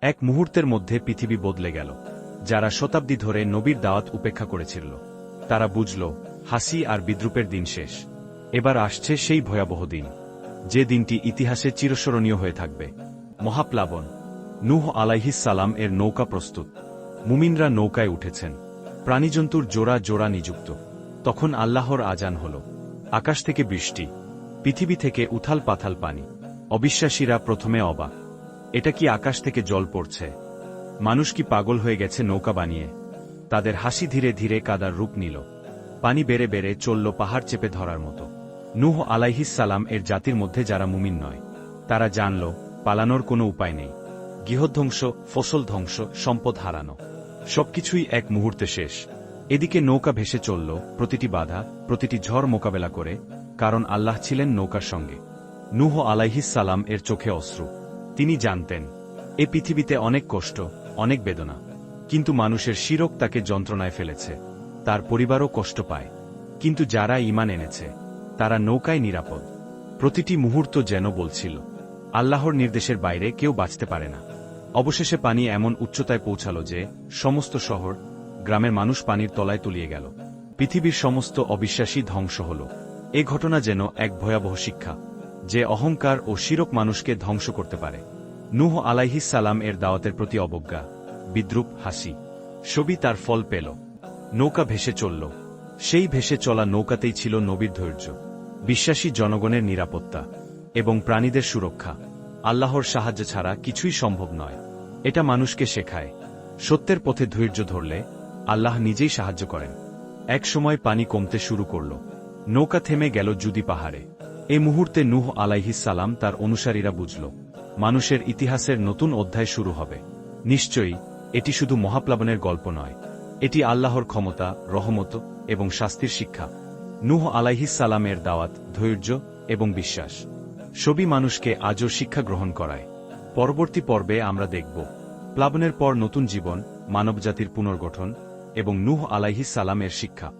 এক মুহূর্তের মধ্যে পৃথিবী বদলে গেল, যারা শতাব্দী ধরে নবীর দাওয়াত উপেক্ষা করেছিল। তারা বুঝল, হাসি আর বিদ্রুপের দিন শেষ। এবার আসছে সেই ভয়াবহ দিন, যে দিনটি ইতিহাসে চিরস্মরণীয় হয়ে থাকবে। মহাপ্লাবন, নুহ সালাম এর নৌকা প্রস্তুত। মুমিনরা নৌকায় উঠেছেন। প্রাণীজন্তুর জোড়া জোড়া নিযুক্ত। তখন আল্লাহর আজান হল। আকাশ থেকে বৃষ্টি, পৃথিবী থেকে উথাল পাথাল পানি। অবিশ্বাসীরা প্রথমে অবাক। এটা কি আকাশ থেকে জল পড়ছে? মানুষ কি পাগল হয়ে গেছে নৌকা বানিয়ে? তাদের হাসি ধীরে ধীরে কাদার রূপ নিল। পানি বেড়ে বেড়ে চলল পাহাড় চেপে ধরার মতো। নুহ সালাম এর জাতির মধ্যে যারা মুমিন নয়, তারা জানল, পালানোর কোনো উপায় নেই। গৃহধ্বংস, ফসল ধ্বংস, সম্পদ হারানো। সবকিছুই এক মুহূর্তে শেষ। এদিকে নৌকা ভেসে চলল, প্রতিটি বাধা, প্রতিটি ঝড় মোকাবেলা করে, কারণ আল্লাহ ছিলেন নৌকার সঙ্গে। নুহ আলাইহিস সালাম এর চোখে অশ্রু। তিনি জানতেন, এ পৃথিবীতে অনেক কষ্ট, অনেক বেদনা, কিন্তু মানুষের শিরক তাকে যন্ত্রণায় ফেলেছে, তার পরিবারও কষ্ট পায়, কিন্তু যারা ইমান এনেছে, তারা নৌকায় নিরাপদ। প্রতিটি মুহূর্ত যেন বলছিল, আল্লাহর নির্দেশের বাইরে কেউ বাঁচতে পারে না। অবশেষে পানি এমন উচ্চতায় পৌঁছালো যে, সমস্ত শহর, গ্রামের মানুষ পানির তলায় তলিয়ে গেল। পৃথিবীর সমস্ত অবিশ্বাসী ধ্বংস হল। এ ঘটনা যেন এক ভয়াবহ শিক্ষা। যে অহংকার ও শিরক মানুষকে ধ্বংস করতে পারে। নুহ সালাম এর দাওয়াতের প্রতি অবজ্ঞা, বিদ্রুপ হাসি। সবই তার ফল পেল। নৌকা ভেসে চলল। সেই ভেসে চলা নৌকাতেই ছিল নবীর ধৈর্য, বিশ্বাসী জনগণের নিরাপত্তা এবং প্রাণীদের সুরক্ষা। আল্লাহর সাহায্য ছাড়া কিছুই সম্ভব নয়। এটা মানুষকে শেখায়। সত্যের পথে ধৈর্য ধরলে আল্লাহ নিজেই সাহায্য করেন। এক সময় পানি কমতে শুরু করল। নৌকা থেমে গেল জুদি পাহাড়ে। এই মুহূর্তে নুহ সালাম তার অনুসারীরা বুঝল, মানুষের ইতিহাসের নতুন অধ্যায় শুরু হবে। নিশ্চয়ই, এটি শুধু মহাপ্লাবনের গল্প নয়, এটি আল্লাহর ক্ষমতা, রহমত এবং শাস্তির শিক্ষা। নূহ সালামের দাওয়াত ধৈর্য এবং বিশ্বাস। সবই মানুষকে আজও শিক্ষা গ্রহণ করায়। পরবর্তী পর্বে আমরা দেখব, প্লাবনের পর নতুন জীবন, মানবজাতির পুনর্গঠন এবং নূহ সালামের শিক্ষা।